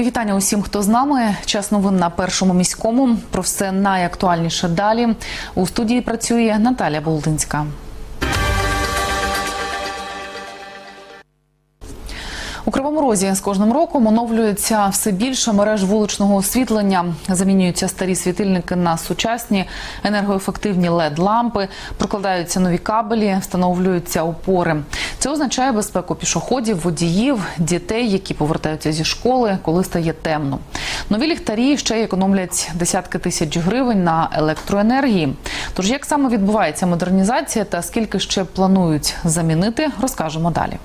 Мої вітання усім, хто з нами. Час новин на першому міському. Про все найактуальніше далі. У студії працює Наталя Болдинська. У Кривому Розі з кожним роком оновлюється все більше мереж вуличного освітлення. Замінюються старі світильники на сучасні енергоефективні led лампи прокладаються нові кабелі, встановлюються опори. Це означає безпеку пішоходів, водіїв, дітей, які повертаються зі школи, коли стає темно. Нові ліхтарі ще й економлять десятки тисяч гривень на електроенергії. Тож як саме відбувається модернізація та скільки ще планують замінити, розкажемо далі.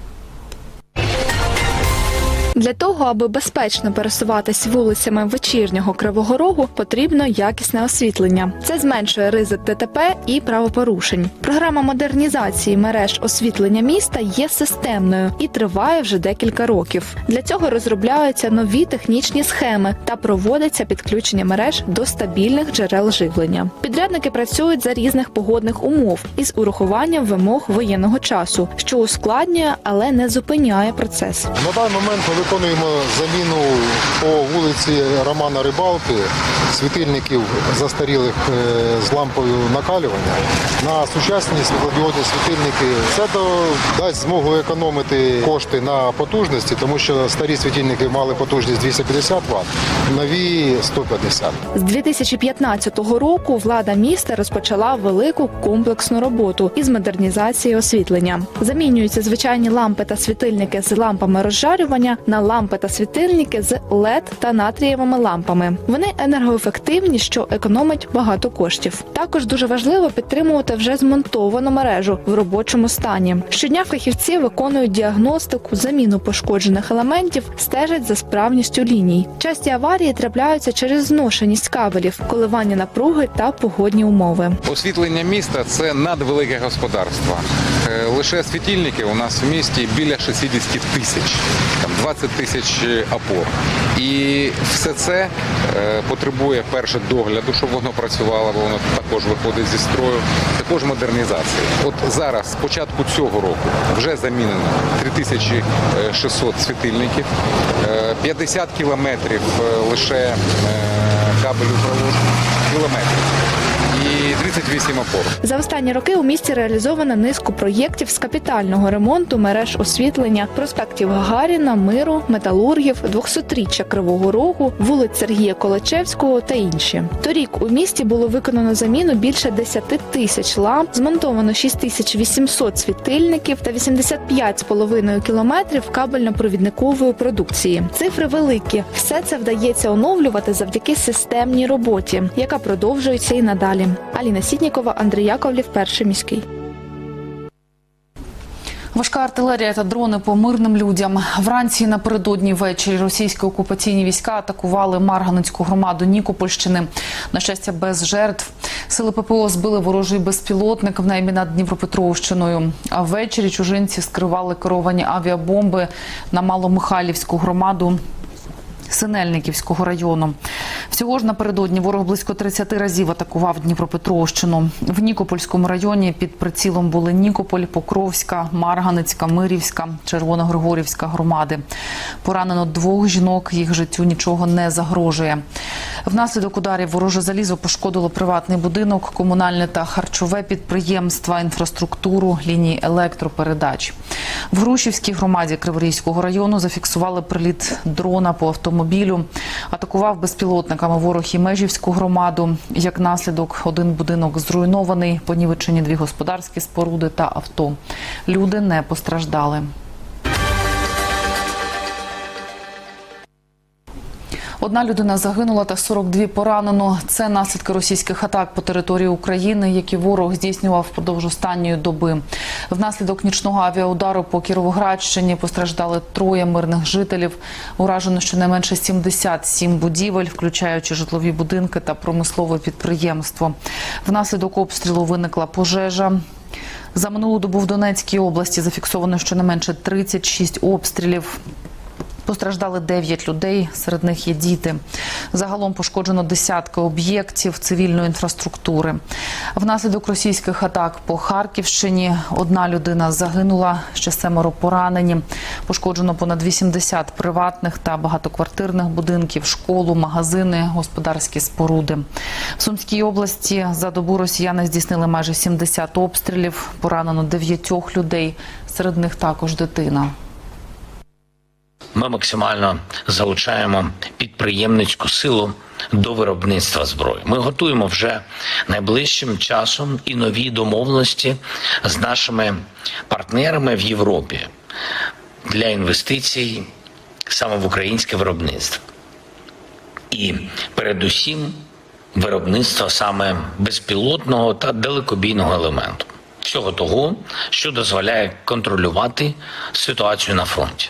Для того, аби безпечно пересуватись вулицями вечірнього Кривого Рогу, потрібно якісне освітлення. Це зменшує ризик ДТП і правопорушень. Програма модернізації мереж освітлення міста є системною і триває вже декілька років. Для цього розробляються нові технічні схеми та проводиться підключення мереж до стабільних джерел живлення. Підрядники працюють за різних погодних умов із урахуванням вимог воєнного часу, що ускладнює, але не зупиняє процес. На даний момент виконуємо заміну по вулиці Романа Рибалки світильників застарілих е, з лампою накалювання на сучасні світлодіодні світильники. Це дасть змогу економити кошти на потужності, тому що старі світильники мали потужність 250 Вт, нові 150. З 2015 року влада міста розпочала велику комплексну роботу із модернізації освітлення. Замінюються звичайні лампи та світильники з лампами розжарювання на лампи та світильники з LED та натрієвими лампами. Вони енергоефективні, що економить багато коштів. Також дуже важливо підтримувати вже змонтовану мережу в робочому стані. Щодня фахівці виконують діагностику, заміну пошкоджених елементів, стежать за справністю ліній. Часті аварії трапляються через зношеність кабелів, коливання напруги та погодні умови. Освітлення міста це надвелике господарство. Е, Лише світильники у нас в місті біля 60 тисяч, 20 тисяч опор. І все це е, потребує перше догляду, щоб воно працювало, бо воно також виходить зі строю, також модернізації. От зараз, з початку цього року, вже замінено 3600 світильників, е, 50 кілометрів е, лише е, кабелю проложено, кілометрів і 38 опор. За останні роки у місті реалізовано низку проєктів з капітального ремонту мереж освітлення, проспектів Гагаріна, Миру, Металургів, 200-річчя Кривого Рогу, вулиць Сергія Колечевського та інші. Торік у місті було виконано заміну більше 10 тисяч ламп, змонтовано 6800 світильників та 85,5 кілометрів кабельно-провідникової продукції. Цифри великі. Все це вдається оновлювати завдяки системній роботі, яка продовжується і надалі. Аліна Сітнікова, Андрій Яковлів, перший міський. Важка артилерія та дрони по мирним людям. Вранці напередодні ввечері російські окупаційні війська атакували Марганецьку громаду Нікопольщини. На щастя, без жертв. Сили ППО збили ворожий безпілотник в небі над Дніпропетровщиною. А ввечері чужинці скривали керовані авіабомби на Маломихайлівську громаду. Синельниківського району. Всього ж напередодні ворог близько 30 разів атакував Дніпропетровщину. В Нікопольському районі під прицілом були Нікополь, Покровська, Марганецька, Мирівська, Червоногригорівська громади. Поранено двох жінок, їх життю нічого не загрожує. Внаслідок ударів вороже залізо пошкодило приватний будинок, комунальне та харчове підприємства, інфраструктуру, лінії електропередач. В Грушівській громаді Криворізького району зафіксували приліт дрона по автомобілю. Атакував безпілотниками ворог і Межівську громаду. Як наслідок, один будинок зруйнований, понівечені дві господарські споруди та авто. Люди не постраждали. Одна людина загинула та 42 поранено. Це наслідки російських атак по території України, які ворог здійснював впродовж останньої доби. Внаслідок нічного авіаудару по Кіровоградщині постраждали троє мирних жителів. Уражено щонайменше 77 будівель, включаючи житлові будинки та промислове підприємство. Внаслідок обстрілу виникла пожежа. За минулу добу в Донецькій області зафіксовано щонайменше 36 обстрілів. Постраждали 9 людей, серед них є діти. Загалом пошкоджено десятки об'єктів цивільної інфраструктури. Внаслідок російських атак по Харківщині одна людина загинула, ще семеро поранені. Пошкоджено понад 80 приватних та багатоквартирних будинків, школу, магазини, господарські споруди. В Сумській області за добу росіяни здійснили майже 70 обстрілів. Поранено 9 людей, серед них також дитина. Ми максимально залучаємо підприємницьку силу до виробництва зброї. Ми готуємо вже найближчим часом і нові домовленості з нашими партнерами в Європі для інвестицій саме в українське виробництво. І передусім виробництво саме безпілотного та далекобійного елементу. Всього того, що дозволяє контролювати ситуацію на фронті.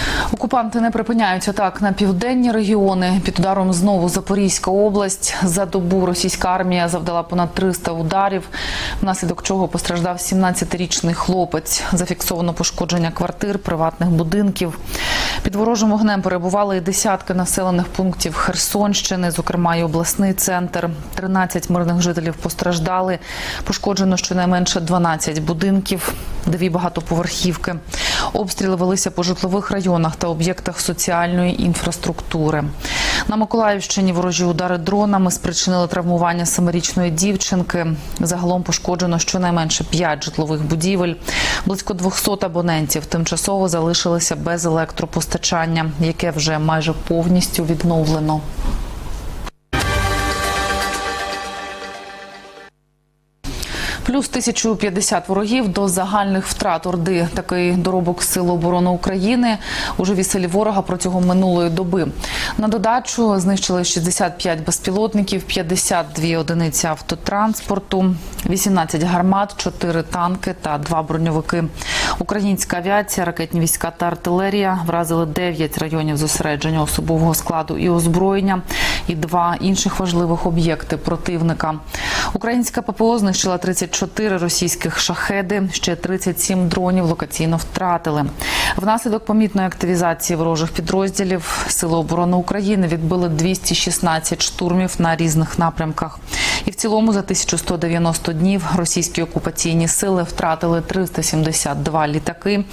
Окупанти не припиняють атак на південні регіони. Під ударом знову Запорізька область. За добу російська армія завдала понад 300 ударів, внаслідок чого постраждав 17-річний хлопець. Зафіксовано пошкодження квартир, приватних будинків. Під ворожим вогнем перебували і десятки населених пунктів Херсонщини, зокрема і обласний центр. 13 мирних жителів постраждали. Пошкоджено щонайменше 12 будинків, дві багатоповерхівки. Обстріли велися по житлових районах та об'єктах соціальної інфраструктури. На Миколаївщині ворожі удари дронами спричинили травмування семирічної дівчинки. Загалом пошкоджено щонайменше 5 житлових будівель. Близько 200 абонентів тимчасово залишилися без електропостачання, яке вже майже повністю відновлено. Плюс 1050 ворогів до загальних втрат Орди. Такий доробок Сил оборони України у живій силі ворога протягом минулої доби. На додачу знищили 65 безпілотників, 52 одиниці автотранспорту, 18 гармат, 4 танки та 2 броньовики. Українська авіація, ракетні війська та артилерія вразили 9 районів зосередження особового складу і озброєння і два інших важливих об'єкти противника. Українська ППО знищила 34 російських шахеди, ще 37 дронів локаційно втратили. Внаслідок помітної активізації ворожих підрозділів Сили оборони України відбили 216 штурмів на різних напрямках. І в цілому за 1190 днів російські окупаційні сили втратили 372 літаки,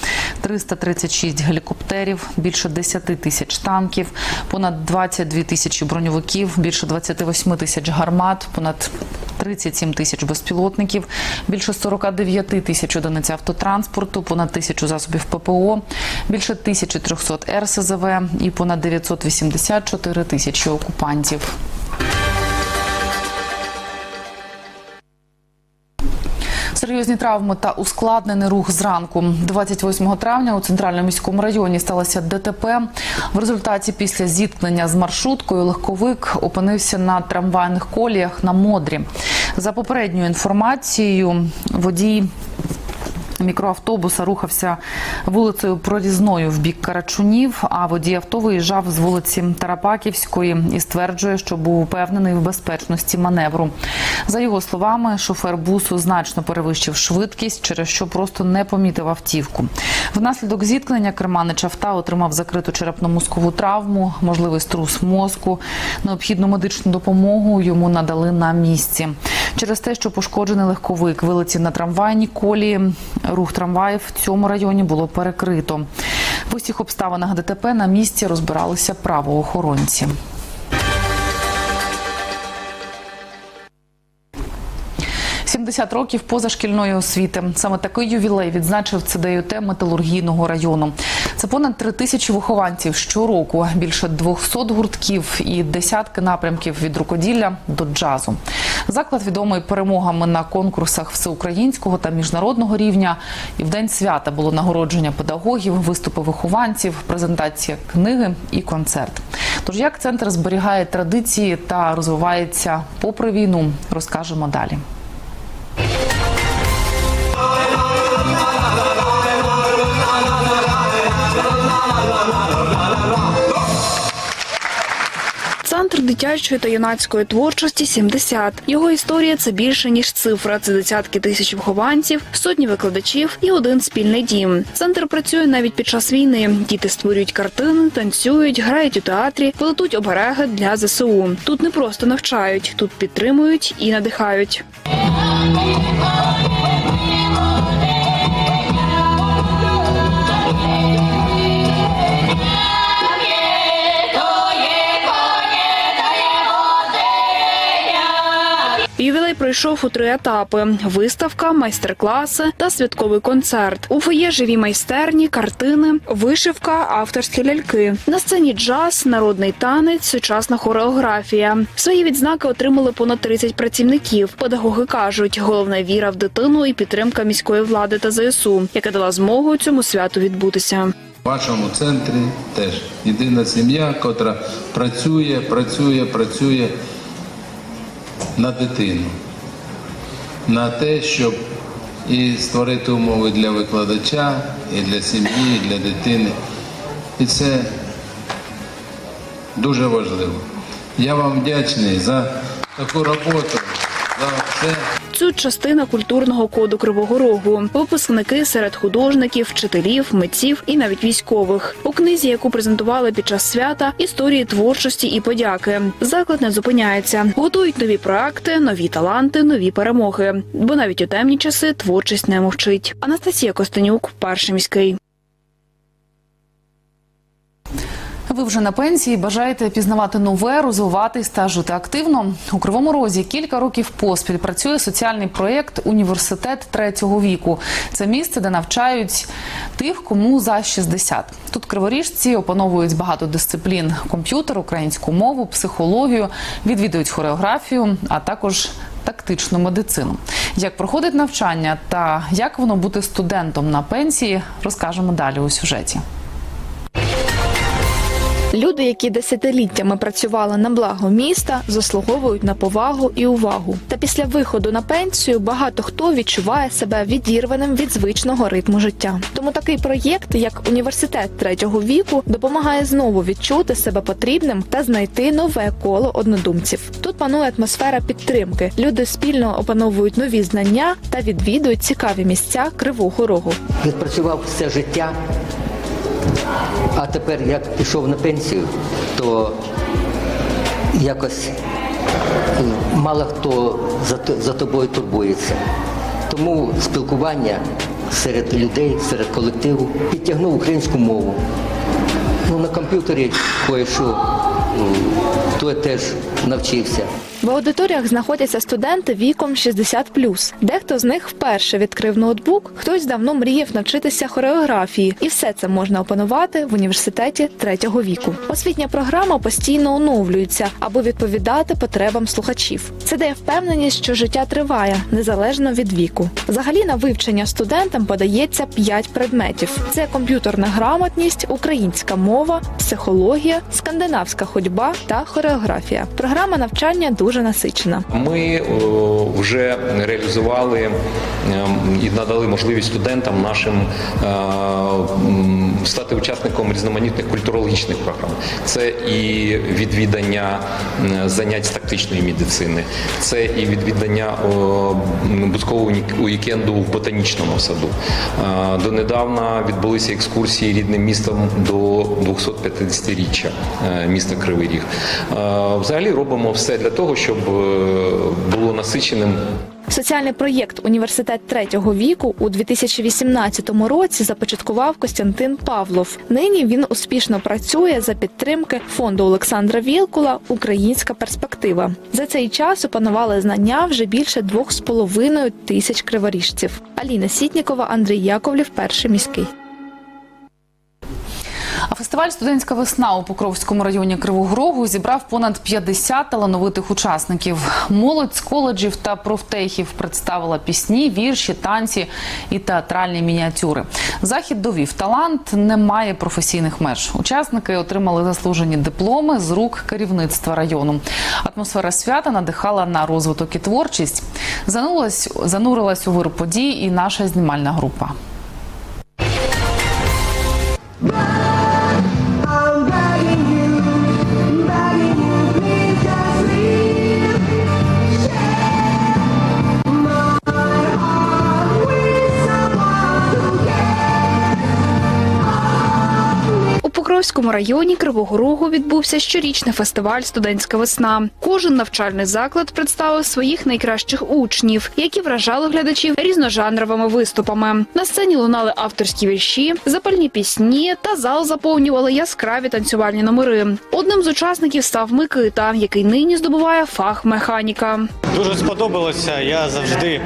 336 гелікоптерів, більше 10 тисяч танків, понад 22 тисячі броньовиків, більше 28 тисяч гармат, понад 37 тисяч безпілотників, більше 49 тисяч одиниць автотранспорту, понад тисячу засобів ППО, більше 1300 РСЗВ і понад 984 тисячі окупантів. Серйозні травми та ускладнений рух зранку. 28 травня у центральному міському районі сталося ДТП. В результаті після зіткнення з маршруткою легковик опинився на трамвайних коліях на Модрі. За попередньою інформацією, водій мікроавтобуса рухався вулицею Прорізною в бік Карачунів, а водій авто виїжджав з вулиці Тарапаківської і стверджує, що був упевнений в безпечності маневру. За його словами, шофер бусу значно перевищив швидкість, через що просто не помітив автівку. Внаслідок зіткнення керманич авто отримав закриту черепно-мозкову травму, можливий струс мозку. Необхідну медичну допомогу йому надали на місці. Через те, що пошкоджений легковик вилетів на трамвайні колії, рух трамваїв в цьому районі було перекрито. В усіх обставинах ДТП на місці розбиралися правоохоронці. – 70 років позашкільної освіти. Саме такий ювілей відзначив ЦДЮТ металургійного району. Це понад три тисячі вихованців щороку, більше 200 гуртків і десятки напрямків від рукоділля до джазу. Заклад відомий перемогами на конкурсах всеукраїнського та міжнародного рівня. І в день свята було нагородження педагогів, виступи вихованців, презентація книги і концерт. Тож як центр зберігає традиції та розвивається попри війну, розкажемо далі. Дитячої та юнацької творчості 70. Його історія це більше ніж цифра. Це десятки тисяч вихованців, сотні викладачів і один спільний дім. Центр працює навіть під час війни. Діти створюють картини, танцюють, грають у театрі, плетуть обереги для ЗСУ. Тут не просто навчають, тут підтримують і надихають. Пройшов у три етапи: виставка, майстер-класи та святковий концерт. У фоє живі майстерні, картини, вишивка, авторські ляльки. На сцені джаз, народний танець, сучасна хореографія. Свої відзнаки отримали понад 30 працівників. Педагоги кажуть, головна віра в дитину і підтримка міської влади та ЗСУ, яка дала змогу цьому святу відбутися. В вашому центрі теж єдина сім'я, котра працює, працює, працює на дитину, на те, щоб і створити умови для викладача, і для сім'ї, і для дитини. І це дуже важливо. Я вам вдячний за таку роботу, за. Цю частина культурного коду Кривого Рогу. Випускники серед художників, вчителів, митців і навіть військових. У книзі, яку презентували під час свята, історії творчості і подяки. Заклад не зупиняється. Готують нові проекти, нові таланти, нові перемоги. Бо навіть у темні часи творчість не мовчить. Анастасія Костенюк, перший міський. Ви вже на пенсії бажаєте пізнавати нове, розвиватись та жити активно. У Кривому Розі кілька років поспіль працює соціальний проєкт Університет третього віку. Це місце, де навчають тих, кому за 60. Тут криворіжці опановують багато дисциплін: комп'ютер, українську мову, психологію, відвідують хореографію, а також тактичну медицину. Як проходить навчання та як воно бути студентом на пенсії, розкажемо далі у сюжеті. Люди, які десятиліттями працювали на благо міста, заслуговують на повагу і увагу. Та після виходу на пенсію багато хто відчуває себе відірваним від звичного ритму життя. Тому такий проєкт, як університет третього віку, допомагає знову відчути себе потрібним та знайти нове коло однодумців. Тут панує атмосфера підтримки. Люди спільно опановують нові знання та відвідують цікаві місця Кривого Рогу. відпрацював все життя, а тепер як пішов на пенсію, то якось е, мало хто за, за тобою турбується. Тому спілкування серед людей, серед колективу підтягнув українську мову. Ну, на комп'ютері кое-що, м, то я теж навчився. В аудиторіях знаходяться студенти віком 60+. Дехто з них вперше відкрив ноутбук, хтось давно мріяв навчитися хореографії, і все це можна опанувати в університеті третього віку. Освітня програма постійно оновлюється, аби відповідати потребам слухачів. Це дає впевненість, що життя триває незалежно від віку. Взагалі на вивчення студентам подається 5 предметів: це комп'ютерна грамотність, українська мова, психологія, скандинавська ходьба та хореографія. Програма навчання дуже насичена. Ми вже реалізували ем, і надали можливість студентам нашим е, стати учасником різноманітних культурологічних програм. Це і відвідання занять з тактичної медицини, це і відвідання бузкового уікенду в ботанічному саду. Е, Донедавна відбулися екскурсії рідним містом до 250-річчя е, міста Кривий Ріг. Взагалі робимо все для того, щоб е, було насиченим Соціальний проєкт Університет третього віку у 2018 році започаткував Костянтин Павлов. Нині він успішно працює за підтримки фонду Олександра Вілкула Українська перспектива. За цей час опанували знання вже більше двох з половиною тисяч криворіжців. Аліна Сітнікова, Андрій Яковлів, перший міський. А фестиваль Студентська весна у Покровському районі Кривого Рогу зібрав понад 50 талановитих учасників. Молодь з коледжів та профтехів представила пісні, вірші, танці і театральні мініатюри. Захід довів талант не має професійних меж. Учасники отримали заслужені дипломи з рук керівництва району. Атмосфера свята надихала на розвиток і творчість. Занурилась, занурилась у вир подій і наша знімальна група. Покровському районі Кривого Рогу відбувся щорічний фестиваль Студентська весна. Кожен навчальний заклад представив своїх найкращих учнів, які вражали глядачів різножанровими виступами. На сцені лунали авторські вірші, запальні пісні та зал заповнювали яскраві танцювальні номери. Одним з учасників став Микита, який нині здобуває фах механіка. Дуже сподобалося. Я завжди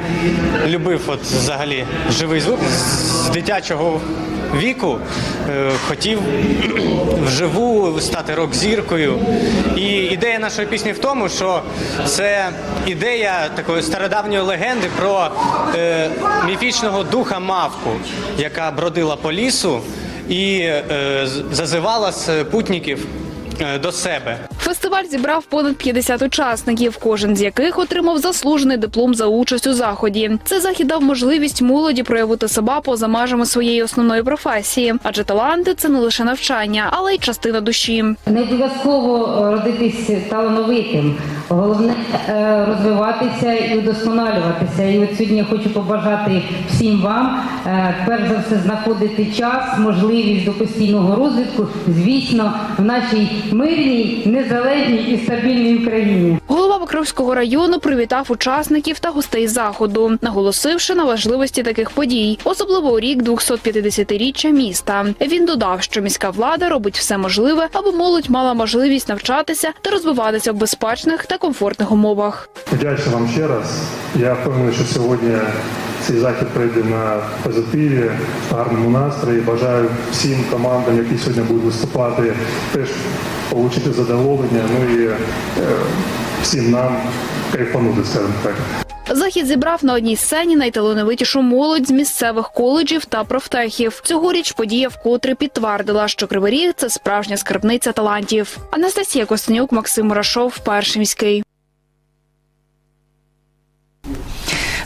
любив от взагалі живий звук з дитячого віку. Е, Хотів вживу стати рок-зіркою. І ідея нашої пісні в тому, що це ідея такої стародавньої легенди про е, міфічного духа мавку, яка бродила по лісу і е, з- зазивала спутників е, до себе. Фестиваль зібрав понад 50 учасників, кожен з яких отримав заслужений диплом за участь у заході. Це захід дав можливість молоді проявити себе поза межами своєї основної професії, адже таланти це не лише навчання, але й частина душі. Не обов'язково родитись талановитим. Головне е, розвиватися і удосконалюватися. І от сьогодні я хочу побажати всім вам, е, перш за все, знаходити час, можливість до постійного розвитку, звісно, в нашій мирній, незалежній і стабільній Україні. Голова Покровського району привітав учасників та гостей заходу, наголосивши на важливості таких подій, особливо у рік 250-річчя міста. Він додав, що міська влада робить все можливе, аби молодь мала можливість навчатися та розвиватися в безпечних та комфортних умовах. Вдячний вам ще раз. Я впевнений, що сьогодні цей захід пройде на позитиві, гарному настрої. Бажаю всім командам, які сьогодні будуть виступати, теж отримати задоволення. Ну і е, всім нам кайфанути, скажімо так. Захід зібрав на одній сцені найталановитішу молодь з місцевих коледжів та профтехів. Цьогоріч подія вкотре підтвердила, що Кривий Ріг – це справжня скарбниця талантів. Анастасія Костенюк, Максим Мурашов, перший міський.